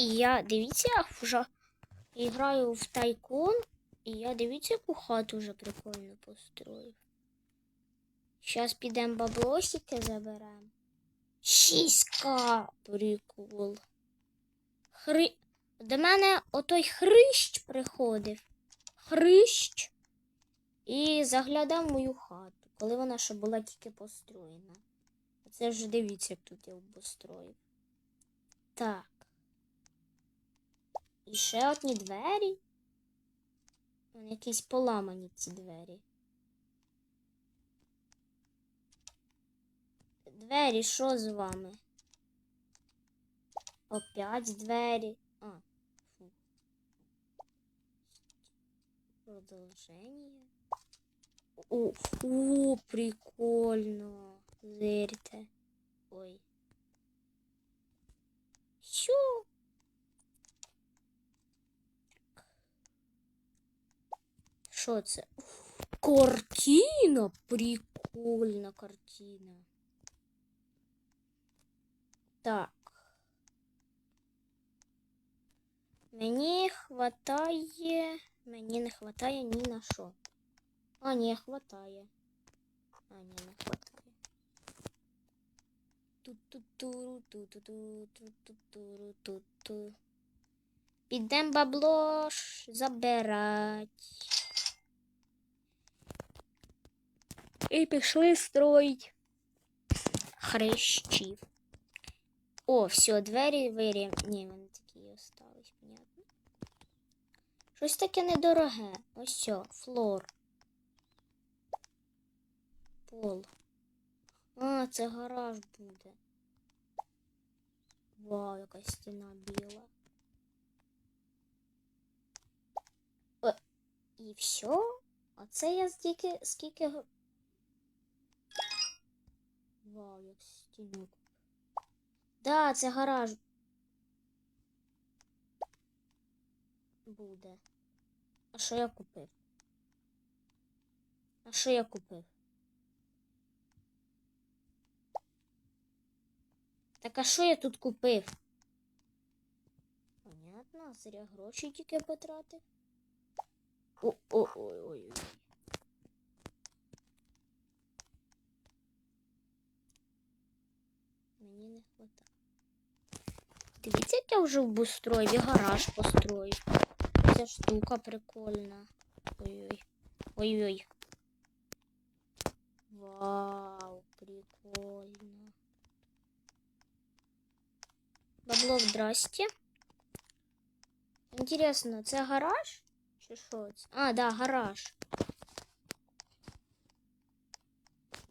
І я, дивіться, я вже граю в тайкун, і я дивіться, яку хату вже прикольно построїв. Зараз підемо баблосики заберемо. Шістка! Прикол. Хри... До мене отой хрищ приходив. Хрищ. І заглядав мою хату, коли вона ще була тільки построєна. Оце ж дивіться, як тут я обустроїв. Так. І ще одні двері. Вони якісь поламані ці двері. Двері, що з вами? Опять двері. А, фу. Продовження. О, о, прикольно. Зирте. Ой. Що? Що це? Картина! Прикольна картина. Так. Мені хватає. Мені не хватає ні на що. А, ні, хватає. А, ні, не хватає. Підем бабло ж забирать. І пішли строїть хрещів. О, все, двері вирів. Ні, вони такі остались, понятно. Щось таке недороге. Ось все, флор. Пол. А, це гараж буде. Вау, яка стіна біла. О, і все? Оце я стільки, скільки. Вау, як стіну. Да, це гараж. Буде. А що я купив? А що я купив? Так а що я тут купив? Понятно, зря гроші тільки потратив. О, Мені не хватає. Дивіться, як я вже обустроїв, і гараж построїв. Ця штука прикольна. Ой-ой. Ой-ой. Вау, прикольно. Бабло, здрасте. Інтересно, це гараж? Чи що це? А, да, гараж.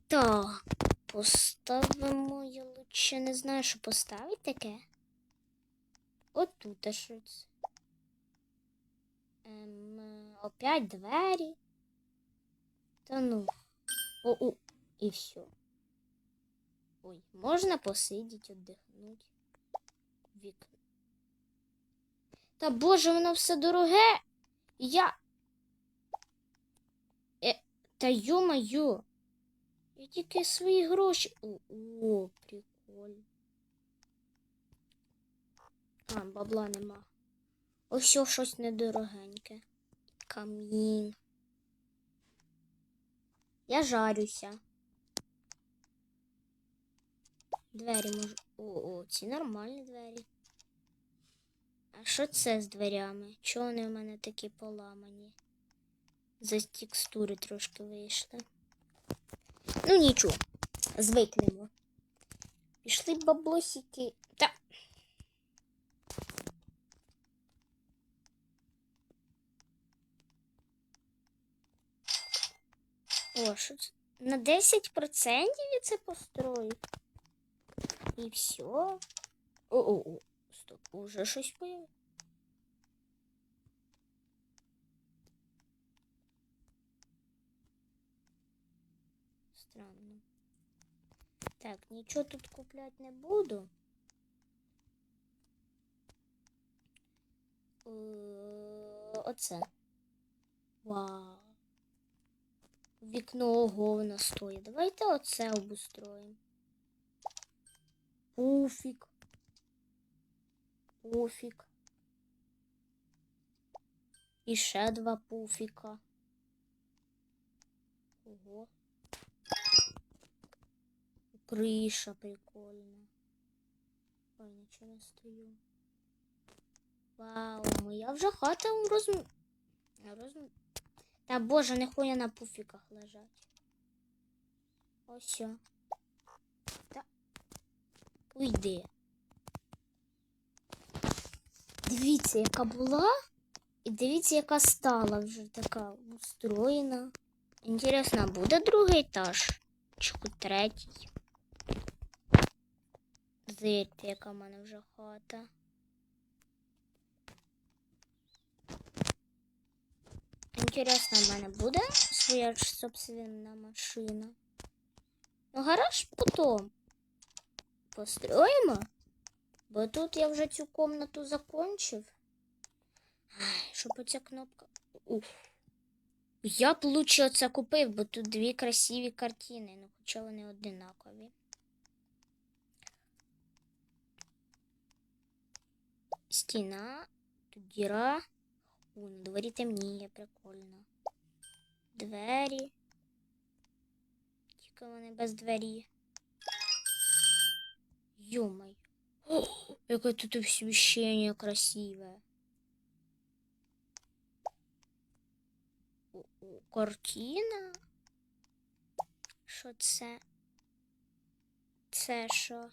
Так, Поставимо. Я лучше не знаю, що поставити таке. От тут а що це. Ем, опять двері. Та ну. О, о, і все. Ой, можна посидіти, віддихнути. Вікно. Та боже, воно все дороге. Я. Е, та йо-моє. Я тільки свої гроші. О, о прикольно. А, бабла нема. Ось щось недорогеньке. Камін. Я жарюся. Двері можу. О, о, ці нормальні двері. А що це з дверями? Чого вони в мене такі поламані? За текстури трошки вийшли. Ну нічого, звикнемо. Пішли баблосики. Та. О, що це? На 10% я це построю. І все. О-о-о. Стоп, уже щось появилось. Странно. Так, нічого тут купляти не буду. Е, Оце. Вау. Вікно ого в стоїть. Давайте оце обустроїмо. Пуфік. Пуфік. І ще два пуфіка. Ого. Криша прикольна. Ой, нічого не стою. Вау, моя вже хата роз... роз... Та боже, нехуя на пуфіках лежать. Ось. Та. Уйди. Дивіться, яка була, і дивіться, яка стала вже така устроєна. Інтересно, буде другий етаж? Чи третій? Зирте, яка в мене вже хата. Інтересно, в мене буде своя собственна машина. Ну, гараж потом построїмо. Бо тут я вже цю комнату закончив. Ай, щоб оця кнопка. Уф. Я б лучше це купив, бо тут дві красиві картини, ну хоча вони одинакові. Стіна, тут діра. У, на дворі темніє, прикольно. Двері. Тільки вони без двері. Йомай. О, яке тут освіщення красиве. Картина. Що це? Це що?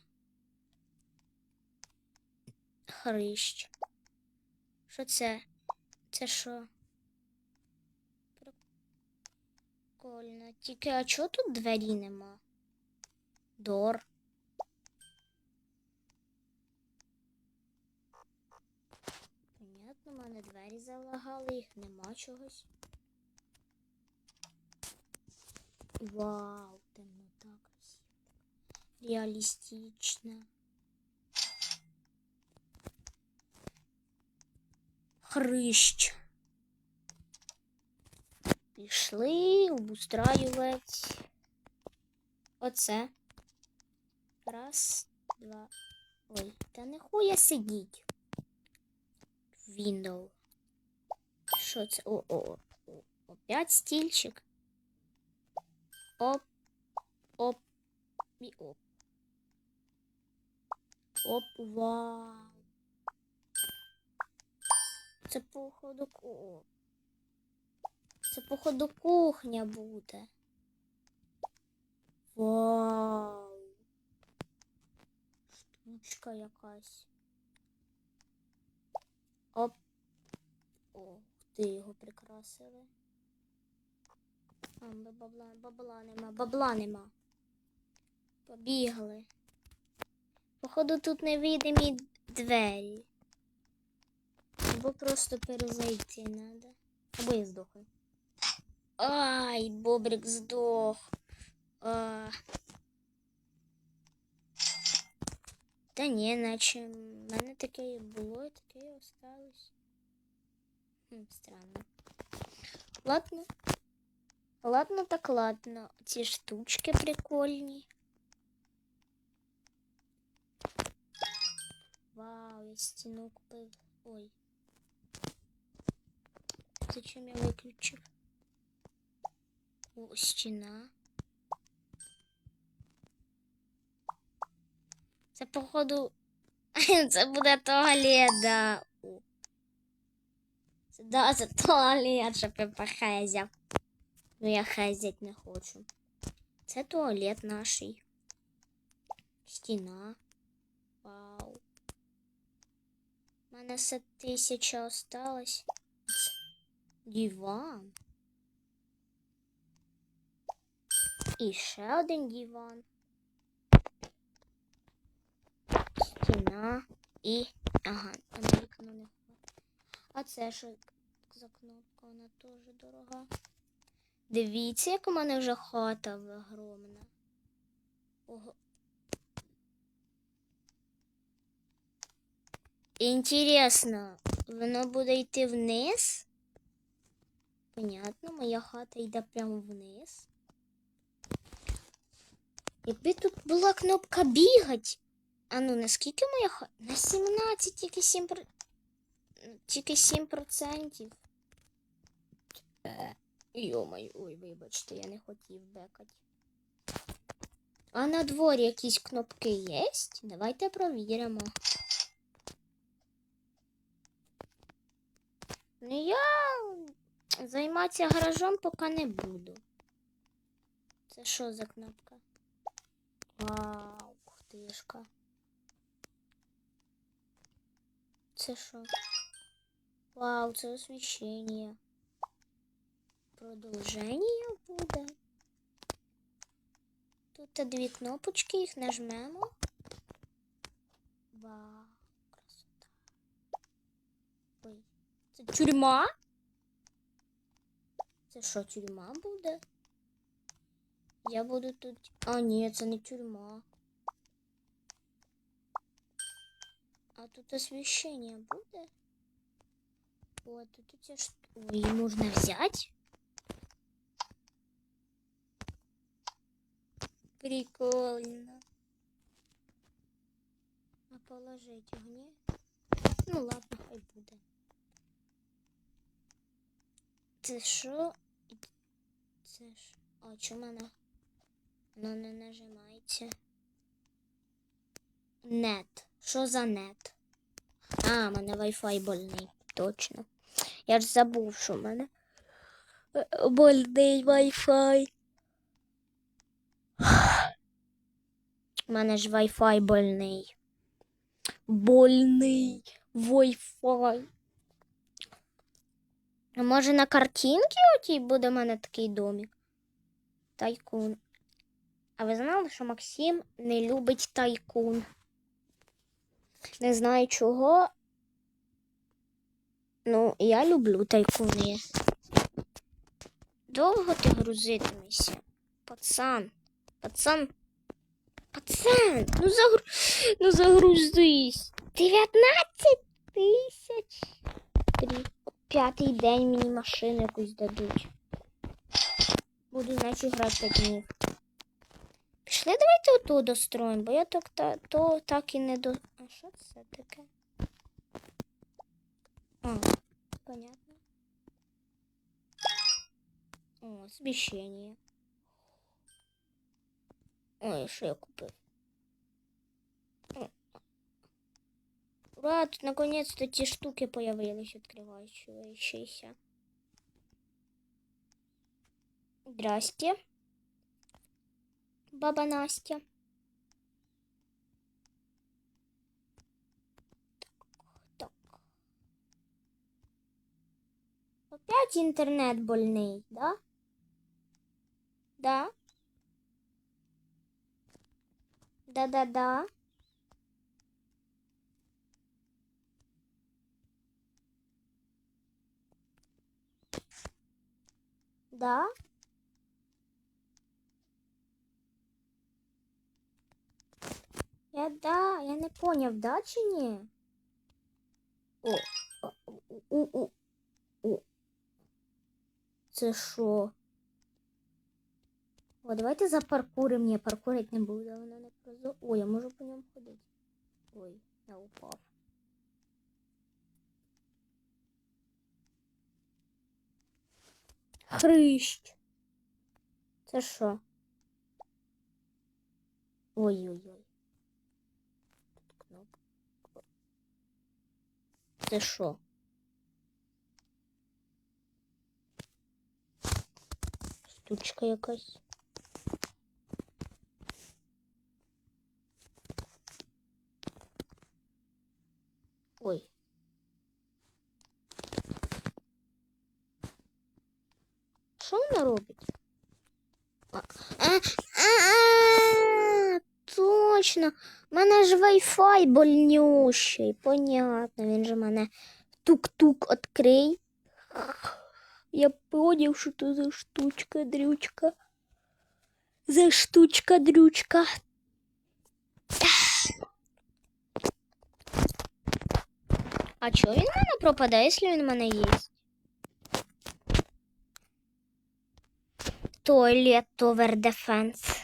Хрищ. Що це? Це що? Прикольно. Тільки а чого тут двері нема? Дор. Понятно, в мене двері залагали, їх нема чогось. Вау, темнота красива. Реалістична. Хрищ. Пішли обустраювати. Оце. Раз, два. Ой, та не хуя сидіть. Window. Що це? О, о, о. Опять стільчик. Оп, оп і оп. Оп, вау. Це походу ку- Це походу кухня буде. Вау. Штучка якась. Оп. О, ти його прикрасили. А, бабла, бабла нема, бабла нема. Побігли. Походу тут невидимі двері. Або просто перезайти надо. Або я здохну. Ай, бобрик здох. А... Та ні, наче в мене таке і було, і таке і осталось. Странно. Ладно. Ладно, так ладно. Ці штучки прикольні. Вау, я стіну купив. Ой. Зачем я виключив? О, стіна. Це, походу, це буде туалет, да. Да, це туалет, щоб я похазяв. Ну я хазять не хочу. Це туалет наш. Стіна. Вау. У мене все тисяча осталось. Диван. І ще один диван. Стіна і. Ага, на вікно не. А це що за кнопка? Вона теж дорога. Дивіться, як у мене вже хата огромна. Ого. Інтересно, воно буде йти вниз? Понятно, моя хата йде прямо вниз. Якби тут була кнопка бігать, А ну, наскільки моя хата? На 17, тільки 7 про- Тільки 7 процентів. Йомай, ой, вибачте, я не хотів бекати. А на дворі якісь кнопки є? Давайте провіримо. Ну, я займатися гаражом поки не буду. Це що за кнопка? Вау, ух. Це що? Вау, це освіщення. Продовження буде. Тут дві кнопочки, їх нажмемо. Вау, красота. Ой, це тюрма? Це що, тюрма буде? Я буду тут. А, ні, це не тюрма. А тут освещение буде? Вот, тут эти что... Ой, можно взять? Прикольно. А положить их не? Ну ладно, хай буде. Це що? Це ж... А чому вона? Воно не нажимається. Нет. Що за нет? А, в мене Wi-Fi больний. Точно. Я ж забув, що в мене е, больний Wi-Fi. У мене ж Wi-Fi больний. Больний Wi-Fi. А може на картинці отій буде в мене такий домик? Тайкун. А ви знали, що Максим не любить тайкун? Не знаю чого. Ну, я люблю тайкуни. Довго ти грузитимешся? Пацан. Пацан. Пацан. Ну загру... ну загрузись. 19 тисяч. При... П'ятий день мені машину якусь дадуть. Буду наче грати 5 днів. Пішли, давайте ото достроїмо, бо я так, та, то так і не до. А що це таке? А, понятно. О, освещение. Ой, що я купив? Ура, наконец-то ті штуки появились, відкриваючися. Здрасте. Баба Настя. Так, так. Опять интернет больный, да? Да? Да-да-да. Да? Я да, я не поняв, да чи ні? О, о, у, у, у. Це що? О, давайте запаркуримо. Я паркурить не буду, воно не прозо. Ой, я можу по ньому ходити. Ой, я упав. Хрищ. Це що? Ой-ой-ой. Це що? Штучка якась. Ой. Що робить? А, а, а, точно. У мене ж Wi-Fi больнющий. Понятно, він же мене тук-тук відкрий. Я поняв, що то за штучка, дрючка. За штучка, дрючка. А чого він в мене пропадає, якщо він в мене є? Toilet Tower Defense.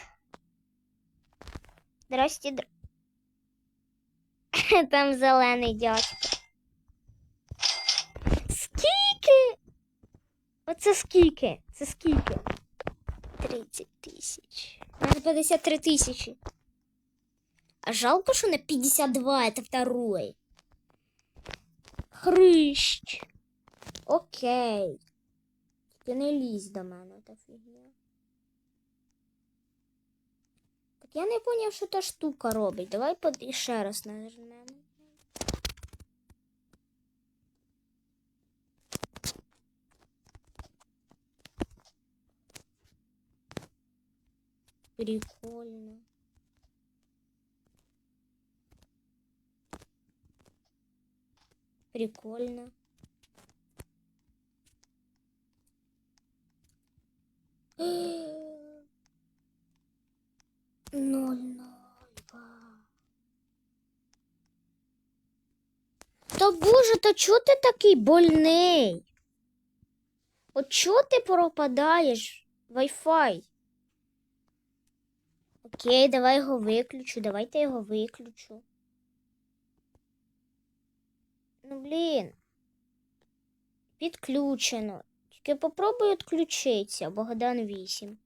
Здрасте, др... Там зелений дядько. Скільки? Оце скільки? Це скільки? 30 тисяч. У мене 53 тисячі. А жалко, що на 52, это второй. Хрищ. Окей. Тільки не лізь до мене, та фігня. Так я не поняв, що та штука робить. Давай под... ще раз нажмемо. Прикольно. Прикольно. Ноль, ноль. Та боже, та чого ти такий больний? От чого ти пропадаєш? Wi-Fi. Окей, давай його виключу. Давайте його виключу. Ну, блін. Підключено. Тільки попробуй відключитися, Богдан 8.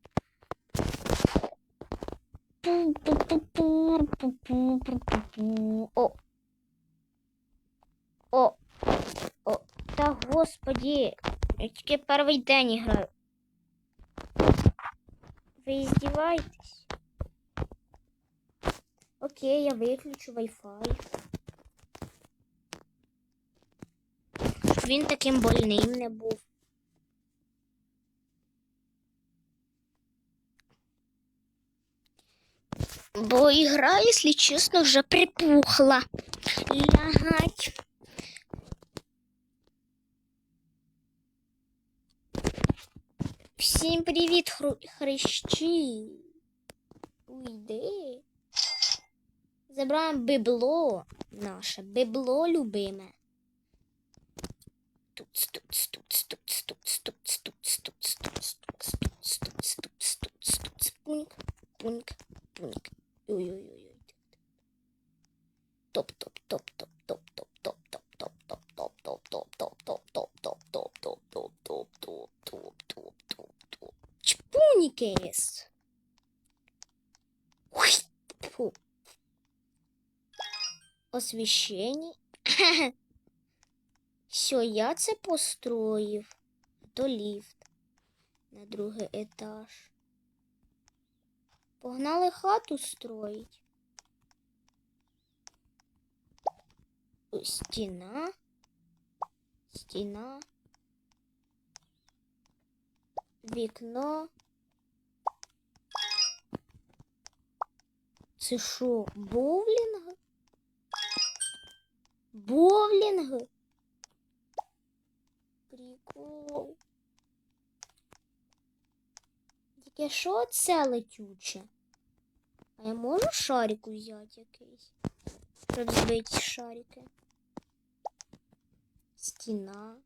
О. О. О. Та господі. Я тільки перший день граю. Ви здіваєтесь? Окей, я виключу Wi-Fi. Він таким больним не був. Бо ігра, якщо чесно, вже припухла. Лягать. Всім привіт, хру... хрещі. Уйди. Забираємо библо наше, библо любиме. Туц, туц, туц, туц, туц, туц, туц, туц, туц, туц, туц, туц, туц, туц, туц, пуньк, пуньк, пуньк. Чпунікес. Фу. Освіщення. Все, я це построїв. То ліфт на другий етаж. Погнали хату строїть. Стіна. Стіна. Вікно. Це що, боулінг? Боулінг? Прикол. Тільки що це летюче? А я можу шарик взяти якийсь? Щоб збити шарики. Стіна.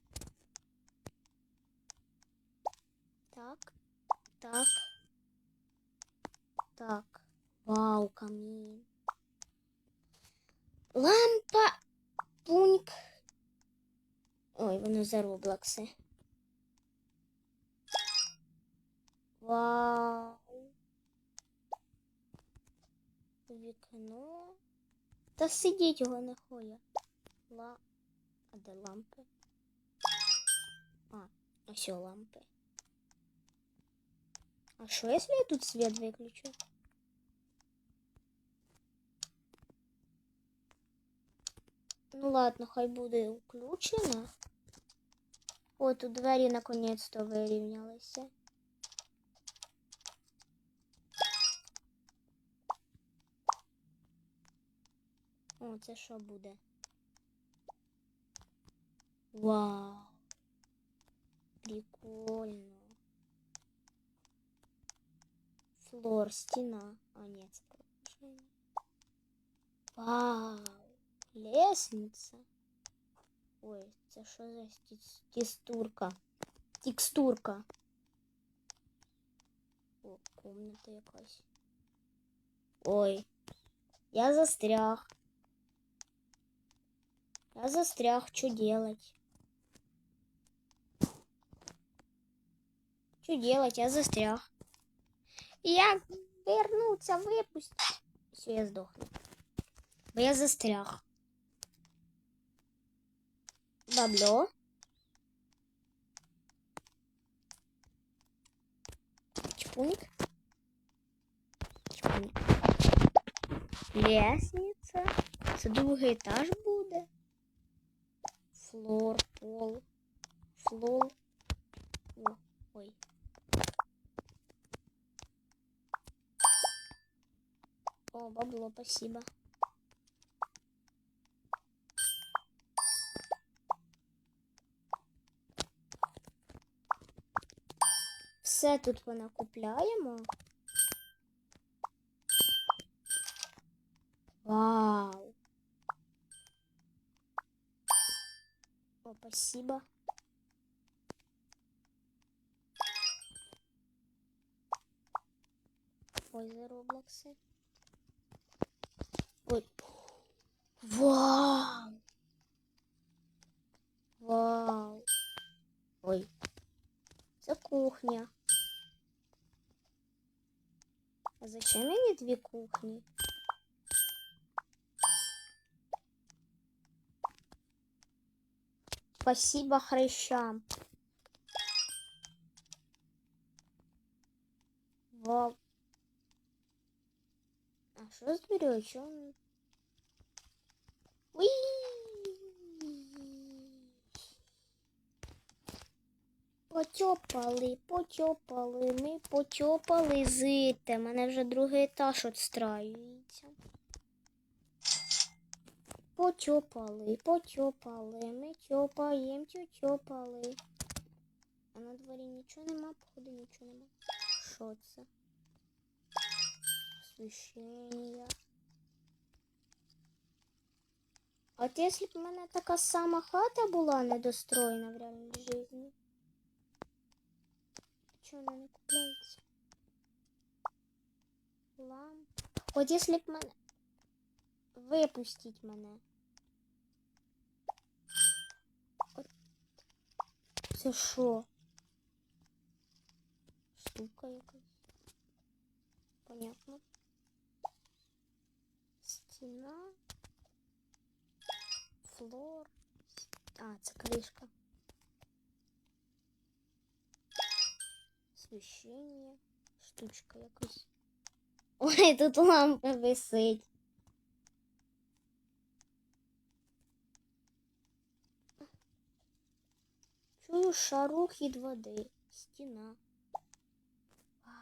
Так. Так. Так. Вау, камін. Лампа. Пуньк. Ой, воно за Роблокси. Вау. Вікно. Та сидіть його не хоя. Ла. А де лампи? А, ось о лампи. А що, якщо я тут світ виключу? Ну ладно, хай буде включено. О, тут двері наконець-то вирівнялися. О, це що буде? Вау. Прикольно. Флор, стіна. А, ні, це продовження. Вау. Лестниця. Ой, це що за текстурка? Текстурка. О, комната якась. Ой, я застряг. Я застряг, что делать? Что делать? Я застряг. Як вернуться, випустить. Все, я здохну. Бо я застряг. Бабло. Чпуник. Чпуник. Лестниця. Це другий етаж буде. Флор, пол. Флор. Ой. О, бабло, спасибо. Все тут понакупляємо. Вау. О, спасибо. Ой, за Роблоксы. Ой. Вау. Вау. Ой. Це кухня. зачем мені дві кухні? Спасибо хрящам. Вау. А що з дверью? Чё он... Уи! Потьопали, потьопали, ми потьопали зите. Мене вже другий етаж отстраюється. Потьопали, потьопали, ми тьопаєм, тьопали. А на дворі нічого нема, походу нічого нема. Що це? Освіщення. От якщо б в мене така сама хата була недостроєна в реальній житті. Чого вона не купляється? Ламп. От якщо б мене... Випустіть мене. От. Це що? Штука якась. Понятно. Стіна. Флор. А, це кришка. Освіщення. Штучка якась. Ой, тут лампа висить. Чую шарух від води. Стіна. Вау.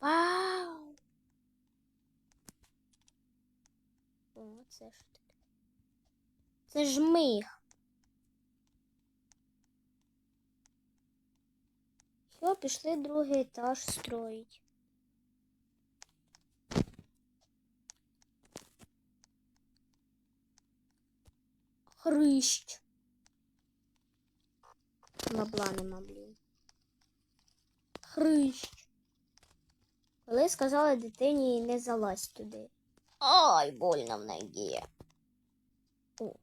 Вау. О, це що таке? Це ж мих. Все, пішли другий етаж строїть. Хрищ. Бабла нема, блін. Хрищ. Коли сказали дитині не залазь туди. Ай, больно в ногі. О.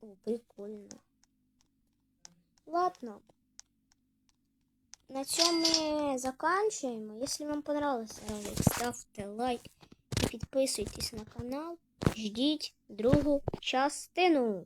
О, прикольно. Ладно. На цьому ми заканчуємо. Якщо вам понравился ролик, ставте лайк і підписуйтесь на канал. Ждіть другу частину.